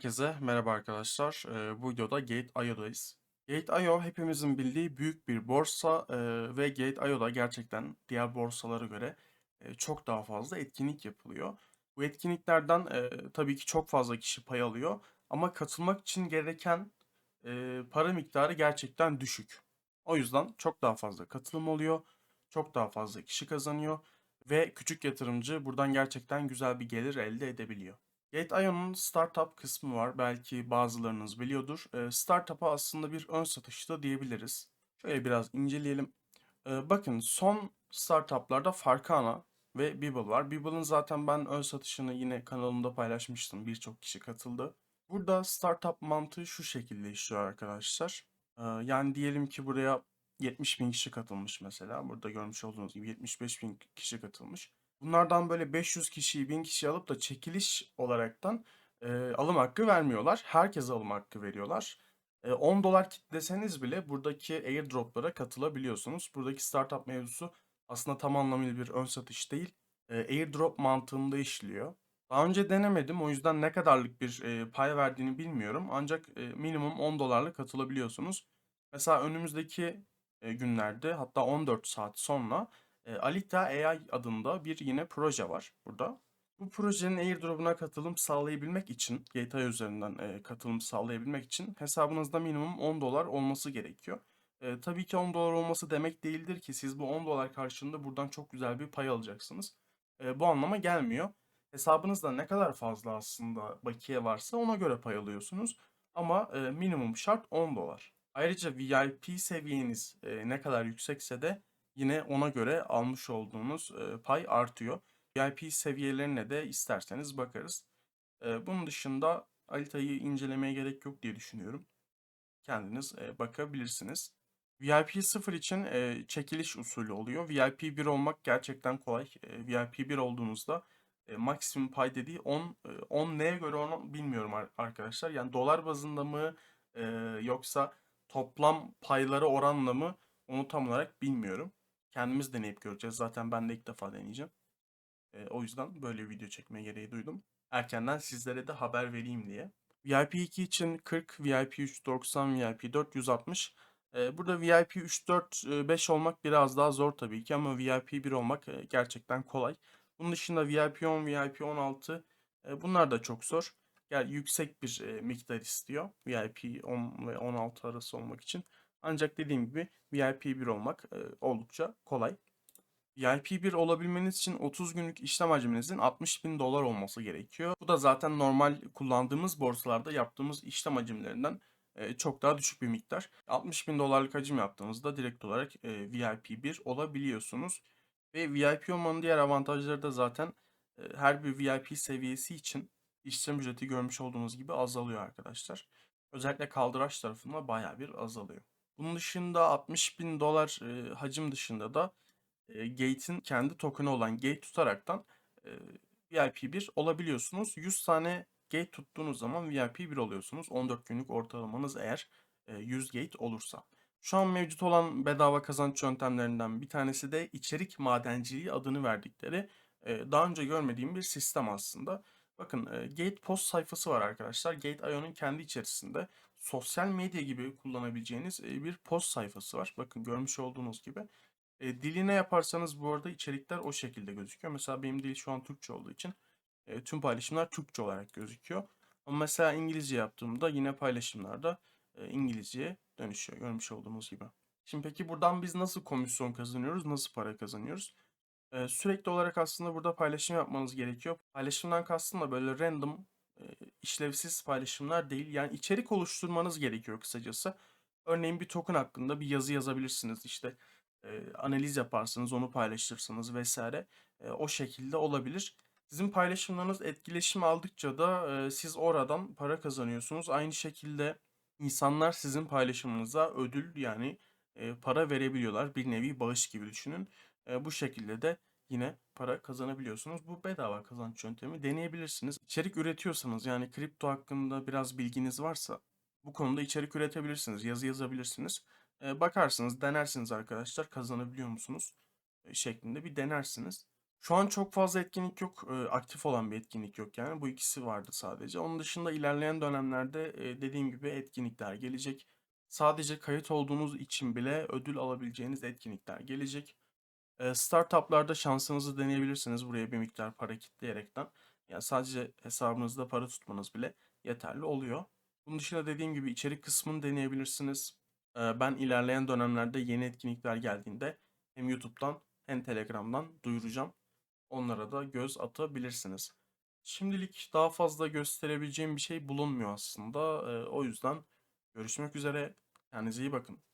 Herkese merhaba arkadaşlar. Bu videoda Gate.io'dayız. Gate.io hepimizin bildiği büyük bir borsa ve Gate.io'da gerçekten diğer borsalara göre çok daha fazla etkinlik yapılıyor. Bu etkinliklerden tabii ki çok fazla kişi pay alıyor ama katılmak için gereken para miktarı gerçekten düşük. O yüzden çok daha fazla katılım oluyor, çok daha fazla kişi kazanıyor ve küçük yatırımcı buradan gerçekten güzel bir gelir elde edebiliyor. Gate.io'nun startup kısmı var. Belki bazılarınız biliyordur. Eee, startup'a aslında bir ön satışta diyebiliriz. Şöyle biraz inceleyelim. Eee, bakın son startup'larda Farkana ve Bibble var. Bibble'ın zaten ben ön satışını yine kanalımda paylaşmıştım. Birçok kişi katıldı. Burada startup mantığı şu şekilde işliyor arkadaşlar. Eee, yani diyelim ki buraya 70 bin kişi katılmış mesela. Burada görmüş olduğunuz gibi 75 bin kişi katılmış. Bunlardan böyle 500 kişiyi, 1000 kişiyi alıp da çekiliş olaraktan eee, alım hakkı vermiyorlar. Herkese alım hakkı veriyorlar. Eee, 10 dolar kitleseniz bile buradaki airdroplara katılabiliyorsunuz. Buradaki startup mevzusu aslında tam anlamıyla bir ön satış değil. Eee, airdrop mantığında işliyor. Daha önce denemedim. O yüzden ne kadarlık bir eee, pay verdiğini bilmiyorum. Ancak eee, minimum 10 dolarla katılabiliyorsunuz. Mesela önümüzdeki eee, günlerde hatta 14 saat sonra e, Alita AI adında bir yine proje var burada. Bu projenin airdrop'una katılım sağlayabilmek için, GTA üzerinden e, katılım sağlayabilmek için hesabınızda minimum 10 dolar olması gerekiyor. E, tabii ki 10 dolar olması demek değildir ki siz bu 10 dolar karşılığında buradan çok güzel bir pay alacaksınız. E, bu anlama gelmiyor. Hesabınızda ne kadar fazla aslında bakiye varsa ona göre pay alıyorsunuz. Ama e, minimum şart 10 dolar. Ayrıca VIP seviyeniz e, ne kadar yüksekse de yine ona göre almış olduğunuz pay artıyor. VIP seviyelerine de isterseniz bakarız. Bunun dışında Alita'yı incelemeye gerek yok diye düşünüyorum. Kendiniz bakabilirsiniz. VIP 0 için çekiliş usulü oluyor. VIP 1 olmak gerçekten kolay. VIP 1 olduğunuzda maksimum pay dediği 10 e, 10 neye göre onu bilmiyorum ar- arkadaşlar. Yani dolar bazında mı yoksa toplam payları oranla mı onu tam olarak bilmiyorum. Kendimiz deneyip göreceğiz. Zaten ben de ilk defa deneyeceğim. Ee, o yüzden böyle bir video çekme gereği duydum. Erkenden sizlere de haber vereyim diye. VIP 2 için 40, VIP 3 90, VIP 4 160. Ee, burada VIP 3 4 e, 5 olmak biraz daha zor tabii ki ama VIP 1 olmak e, gerçekten kolay. Bunun dışında VIP 10, VIP 16 e, bunlar da çok zor. Yani yüksek bir e, miktar istiyor. VIP 10 ve 16 arası olmak için. Ancak dediğim gibi VIP 1 olmak e, oldukça kolay. VIP 1 olabilmeniz için 30 günlük işlem hacminizin 60 bin dolar olması gerekiyor. Bu da zaten normal kullandığımız borsalarda yaptığımız işlem hacimlerinden e, çok daha düşük bir miktar. 60 bin dolarlık hacim yaptığınızda direkt olarak e, VIP 1 olabiliyorsunuz. Ve VIP olmanın diğer avantajları da zaten e, her bir VIP seviyesi için işlem ücreti görmüş olduğunuz gibi azalıyor arkadaşlar. Özellikle kaldıraç tarafında bayağı bir azalıyor. Bunun dışında 60 bin dolar e, hacim dışında da e, Gate'in kendi token'ı olan Gate tutaraktan e, VIP 1 olabiliyorsunuz. 100 tane Gate tuttuğunuz zaman VIP 1 oluyorsunuz. 14 günlük ortalamanız eğer e, 100 Gate olursa. Şu an mevcut olan bedava kazanç yöntemlerinden bir tanesi de içerik madenciliği adını verdikleri daha önce görmediğim bir sistem aslında. Bakın Gate post sayfası var arkadaşlar. Gate.io'nun kendi içerisinde sosyal medya gibi kullanabileceğiniz bir post sayfası var. Bakın görmüş olduğunuz gibi. Diline yaparsanız bu arada içerikler o şekilde gözüküyor. Mesela benim dil şu an Türkçe olduğu için tüm paylaşımlar Türkçe olarak gözüküyor. Ama mesela İngilizce yaptığımda yine paylaşımlarda İngilizceye dönüşüyor görmüş olduğunuz gibi. Şimdi peki buradan biz nasıl komisyon kazanıyoruz, nasıl para kazanıyoruz? Sürekli olarak aslında burada paylaşım yapmanız gerekiyor. Paylaşımdan kastım da böyle random, işlevsiz paylaşımlar değil. Yani içerik oluşturmanız gerekiyor kısacası. Örneğin bir token hakkında bir yazı yazabilirsiniz. İşte e, analiz yaparsınız, onu paylaşırsınız vesaire. E, o şekilde olabilir. Sizin paylaşımlarınız etkileşim aldıkça da e, siz oradan para kazanıyorsunuz. Aynı şekilde insanlar sizin paylaşımınıza ödül yani e, para verebiliyorlar. Bir nevi bağış gibi düşünün. E, bu şekilde de yine para kazanabiliyorsunuz. Bu bedava kazanç yöntemi deneyebilirsiniz. İçerik üretiyorsanız yani kripto hakkında biraz bilginiz varsa bu konuda içerik üretebilirsiniz. Yazı yazabilirsiniz. E, bakarsınız, denersiniz arkadaşlar kazanabiliyor musunuz e, şeklinde bir denersiniz. Şu an çok fazla etkinlik yok. Eee, aktif olan bir etkinlik yok yani. Bu ikisi vardı sadece. Onun dışında ilerleyen dönemlerde, eee, dediğim gibi etkinlikler gelecek. Sadece kayıt olduğunuz için bile ödül alabileceğiniz etkinlikler gelecek. Startup'larda şansınızı deneyebilirsiniz buraya bir miktar para kitleyerekten. Yani sadece hesabınızda para tutmanız bile yeterli oluyor. Bunun dışında dediğim gibi içerik kısmını deneyebilirsiniz. Ben ilerleyen dönemlerde yeni etkinlikler geldiğinde hem YouTube'dan hem Telegram'dan duyuracağım. Onlara da göz atabilirsiniz. Şimdilik daha fazla gösterebileceğim bir şey bulunmuyor aslında. O yüzden görüşmek üzere. Kendinize iyi bakın.